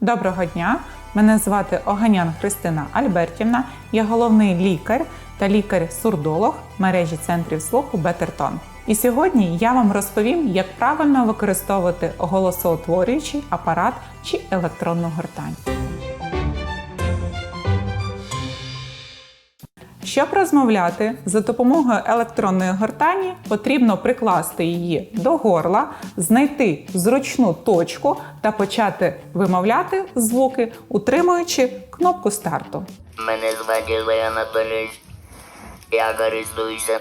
Доброго дня! Мене звати Оганян Христина Альбертівна. Я головний лікар та лікар-сурдолог мережі центрів слуху Бетертон. І сьогодні я вам розповім, як правильно використовувати голосоутворюючий апарат чи електронну гортань. Щоб розмовляти за допомогою електронної гортані, потрібно прикласти її до горла, знайти зручну точку та почати вимовляти звуки, утримуючи кнопку старту. Мене звати Олег Анатолійович. Я користуюся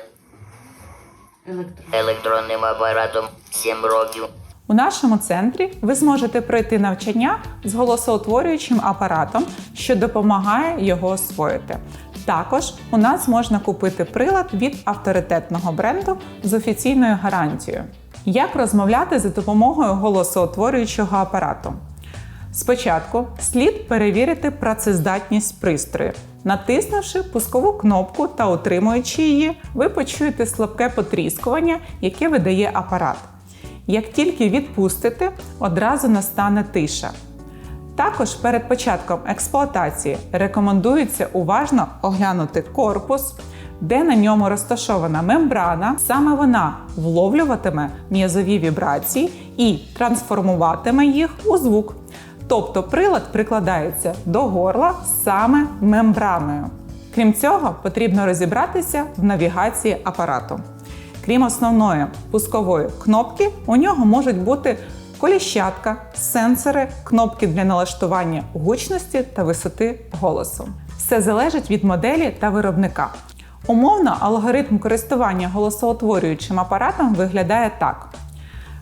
електронним апаратом 7 років. У нашому центрі ви зможете пройти навчання з голосоутворюючим апаратом, що допомагає його освоїти. Також у нас можна купити прилад від авторитетного бренду з офіційною гарантією. Як розмовляти за допомогою голосоутворюючого апарату? Спочатку слід перевірити працездатність пристрою. Натиснувши пускову кнопку та утримуючи її, ви почуєте слабке потріскування, яке видає апарат. Як тільки відпустите, одразу настане тиша. Також перед початком експлуатації рекомендується уважно оглянути корпус, де на ньому розташована мембрана. Саме вона вловлюватиме м'язові вібрації і трансформуватиме їх у звук. Тобто прилад прикладається до горла саме мембраною. Крім цього, потрібно розібратися в навігації апарату. Крім основної пускової кнопки, у нього можуть бути коліщатка, сенсори, кнопки для налаштування гучності та висоти голосу. Все залежить від моделі та виробника. Умовно, алгоритм користування голосоутворюючим апаратом виглядає так: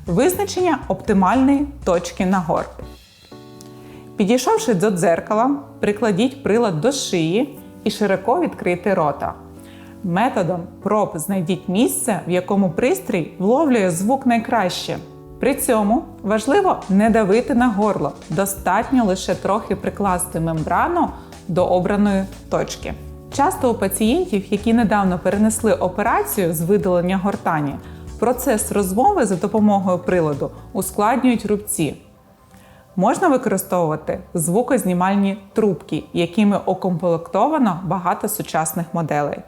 визначення оптимальної точки на горлі. Підійшовши до дзеркала, прикладіть прилад до шиї і широко відкрийте рота. Методом проб знайдіть місце, в якому пристрій вловлює звук найкраще. При цьому важливо не давити на горло, достатньо лише трохи прикласти мембрану до обраної точки. Часто у пацієнтів, які недавно перенесли операцію з видалення гортані, процес розмови за допомогою приладу ускладнюють рубці. Можна використовувати звукознімальні трубки, якими окомплектовано багато сучасних моделей.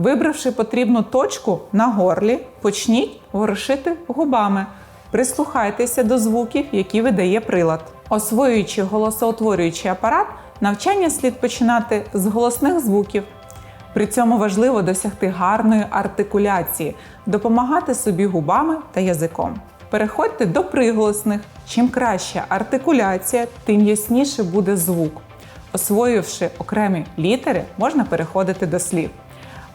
Вибравши потрібну точку на горлі, почніть ворушити губами. Прислухайтеся до звуків, які видає прилад. Освоюючи голосоутворюючий апарат, навчання слід починати з голосних звуків. При цьому важливо досягти гарної артикуляції, допомагати собі губами та язиком. Переходьте до приголосних. Чим краща артикуляція, тим ясніше буде звук. Освоївши окремі літери, можна переходити до слів.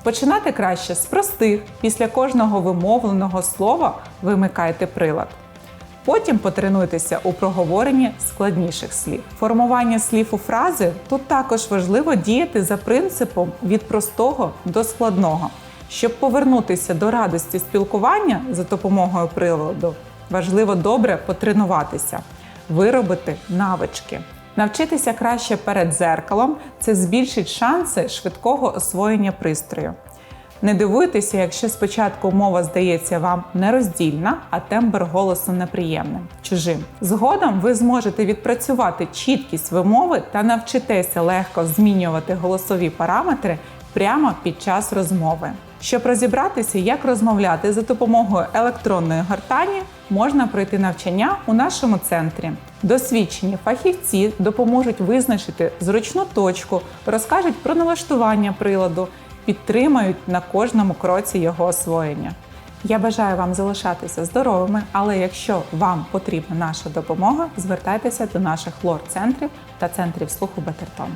Починати краще з простих. Після кожного вимовленого слова вимикайте прилад. Потім потренуйтеся у проговоренні складніших слів. Формування слів у фрази тут також важливо діяти за принципом від простого до складного. Щоб повернутися до радості спілкування за допомогою приладу, важливо добре потренуватися, виробити навички. Навчитися краще перед зеркалом це збільшить шанси швидкого освоєння пристрою. Не дивуйтеся, якщо спочатку мова здається вам нероздільна, а тембр голосу неприємним, чужим. Згодом ви зможете відпрацювати чіткість вимови та навчитеся легко змінювати голосові параметри прямо під час розмови. Щоб розібратися, як розмовляти за допомогою електронної гортані, можна пройти навчання у нашому центрі. Досвідчені фахівці допоможуть визначити зручну точку, розкажуть про налаштування приладу, підтримають на кожному кроці його освоєння. Я бажаю вам залишатися здоровими, але якщо вам потрібна наша допомога, звертайтеся до наших лор-центрів та центрів слуху Бетертон.